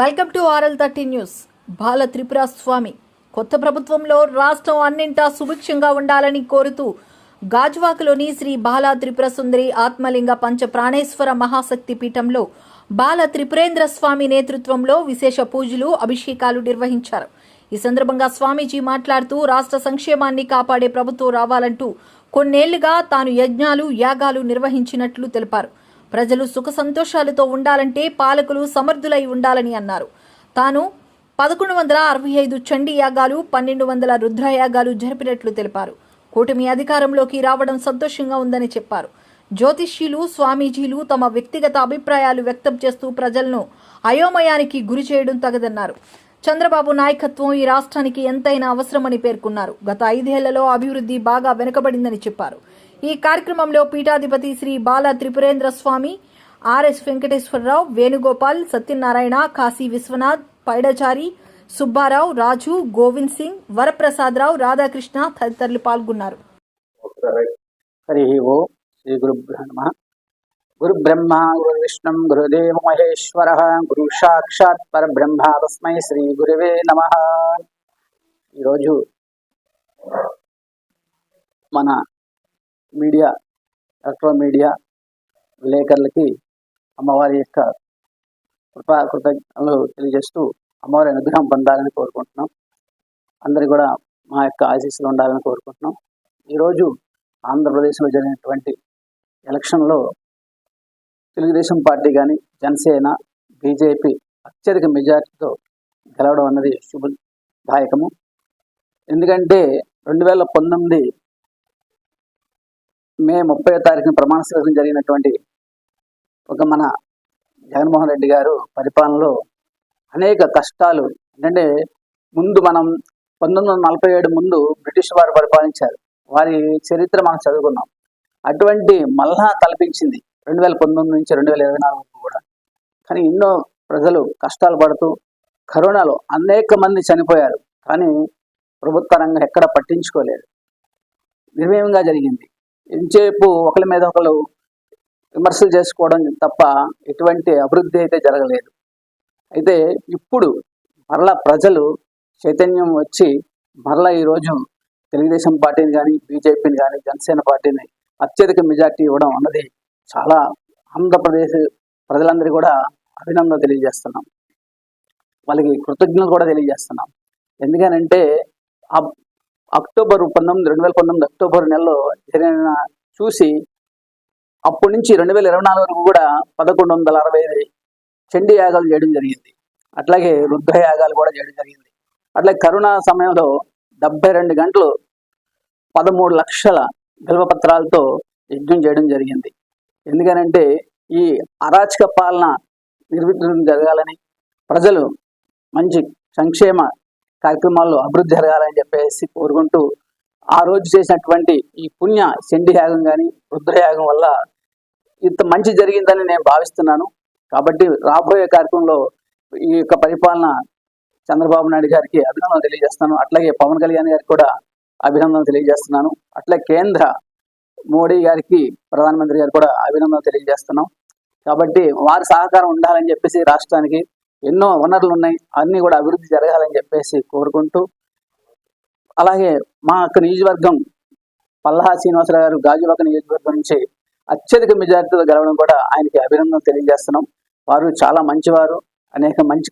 Welcome to RL thirty news. Bala Tripura Swami కొత్త ప్రభుత్వంలో రాష్ట్రం అన్నింటా సుభిక్షంగా ఉండాలని కోరుతూ గాజువాకలోని శ్రీ బాల త్రిపుర సుందరి ఆత్మలింగ పంచ ప్రాణేశ్వర మహాశక్తి పీఠంలో బాల త్రిపురేంద్ర స్వామి నేతృత్వంలో విశేష పూజలు అభిషేకాలు నిర్వహించారు. ఈ సందర్భంగా స్వామీజీ మాట్లాడుతూ రాష్ట్ర సంక్షేమాన్ని కాపాడే ప్రభుత్వం రావాలంటూ కొన్నేళ్ళుగా తాను యజ్ఞాలు యాగాలు నిర్వహించినట్లు తెలిపారు. ప్రజలు సుఖ సంతోషాలతో ఉండాలంటే పాలకులు సమర్థులై ఉండాలని అన్నారు. తాను పదకొండు వందల అరవై ఐదు చండీ యాగాలు పన్నెండు వందల రుద్రయాగాలు జరిపినట్లు తెలిపారు. కూటమి అధికారంలోకి రావడం సంతోషంగా ఉందని చెప్పారు. జ్యోతిష్యులు స్వామీజీలు తమ వ్యక్తిగత అభిప్రాయాలు వ్యక్తం చేస్తూ ప్రజలను అయోమయానికి గురి చేయడం తగదన్నారు. చంద్రబాబు నాయకత్వం ఈ రాష్ట్రానికి ఎంతైనా అవసరమని పేర్కొన్నారు. గత ఐదేళ్ళలో అభివృద్ధి బాగా వెనుకబడిందని చెప్పారు. ఈ కార్యక్రమంలో పీఠాధిపతి శ్రీ బాల త్రిపురేంద్ర స్వామి ఆర్ఎస్ వెంకటేశ్వరరావు వేణుగోపాల్ సత్యనారాయణ కాశీ విశ్వనాథ్ పైడచారి సుబ్బారావు రాజు గోవింద్ సింగ్ వరప్రసాదరావు రాధాకృష్ణ తదితరులు పాల్గొన్నారు. హరి ఓ శ్రీ గురుభ్యో గురు బ్రహ్మ గురు విష్ణు గురుదేవ మహేశ్వర గురు సాక్షాత్ పరబ్రహ్మ తస్మై శ్రీ గురువే నమ ఈరోజు మన మీడియా ఎలక్ట్రో మీడియా విలేకరులకి అమ్మవారి యొక్క కృపా కృతజ్ఞతలు తెలియజేస్తూ అమ్మవారి అనుగ్రహం పొందాలని కోరుకుంటున్నాం. అందరు కూడా మా యొక్క ఆశీస్సులు ఉండాలని కోరుకుంటున్నాం. ఈరోజు ఆంధ్రప్రదేశ్లో జరిగినటువంటి ఎలక్షన్లో తెలుగుదేశం పార్టీ కానీ జనసేన బీజేపీ అత్యధిక మెజార్టీతో గెలవడం అన్నది శుభదాయకము. ఎందుకంటే రెండు వేల పంతొమ్మిది మే ముప్పై తారీఖున ప్రమాణ స్వీకారం జరిగినటువంటి ఒక మన జగన్మోహన్ రెడ్డి గారు పరిపాలనలో అనేక కష్టాలు ఏంటంటే ముందు మనం పంతొమ్మిది వందల నలభై ఏడు ముందు బ్రిటిష్ వారు పరిపాలించారు. వారి చరిత్ర మనం చదువుకున్నాం. అటువంటి మల్హా కల్పించింది రెండు వేల పంతొమ్మిది నుంచి రెండు వేల ఇరవై నాలుగు కూడా. కానీ ఎన్నో ప్రజలు కష్టాలు పడుతూ కరోనాలో అనేక మంది చనిపోయారు. కానీ ప్రభుత్వ రంగం ఎక్కడ పట్టించుకోలేదు. నిర్మయంగా జరిగింది. ఎంతసేపు ఒకరి మీద ఒకరు విమర్శలు చేసుకోవడం తప్ప ఎటువంటి అభివృద్ధి అయితే జరగలేదు. అయితే ఇప్పుడు మరలా ప్రజలు చైతన్యం వచ్చి మరలా ఈరోజు తెలుగుదేశం పార్టీని కానీ బీజేపీని కానీ జనసేన పార్టీని అత్యధిక మెజార్టీ ఇవ్వడం అన్నది చాలా ఆంధ్రప్రదేశ్ ప్రజలందరికీ కూడా అభినందన తెలియజేస్తున్నాం. వాళ్ళకి కృతజ్ఞత కూడా తెలియజేస్తున్నాం. ఎందుకనంటే అక్టోబర్ పంతొమ్మిది రెండు వేల పంతొమ్మిది అక్టోబర్ నెలలో జరిగిన చూసి అప్పటి నుంచి రెండు వేల ఇరవై నాలుగు వరకు కూడా పదకొండు వందల అరవై ఐదు చండీ యాగాలు చేయడం జరిగింది. అట్లాగే రుద్ర యాగాలు కూడా చేయడం జరిగింది. అట్లాగే కరోనా సమయంలో డెబ్బై రెండు గంటలు పదమూడు లక్షల బిల్వపత్రాలతో యజ్ఞం చేయడం జరిగింది. ఎందుకనంటే ఈ అరాచక పాలన నిర్వీర్యం జరగాలని ప్రజలు మంచి సంక్షేమ కార్యక్రమాల్లో అభివృద్ధి జరగాలని చెప్పేసి కోరుకుంటూ ఆ రోజు చేసినటువంటి ఈ పుణ్య శండి యాగం కానీ రుద్రయాగం వల్ల ఇంత మంచి జరిగిందని నేను భావిస్తున్నాను. కాబట్టి రాబోయే కార్యక్రమంలో ఈ యొక్క పరిపాలన చంద్రబాబు నాయుడు గారికి అభినందన తెలియజేస్తున్నాను. అట్లాగే పవన్ కళ్యాణ్ గారికి కూడా అభినందన తెలియజేస్తున్నాను. అట్లా కేంద్ర మోడీ గారికి ప్రధానమంత్రి గారు కూడా అభినందన తెలియజేస్తున్నాం. కాబట్టి వారి సహకారం ఉండాలని చెప్పేసి రాష్ట్రానికి ఎన్నో వనరులు ఉన్నాయి. అన్నీ కూడా అభివృద్ధి జరగాలని చెప్పేసి కోరుకుంటూ అలాగే మా యొక్క నియోజకవర్గం పల్లహా శ్రీనివాసరావు గారు గాజువాక నియోజకవర్గం నుంచి అత్యధిక మెజారిటీతో గెలవడం కూడా ఆయనకి అభినందన తెలియజేస్తున్నాం. వారు చాలా మంచివారు అనేక మంచి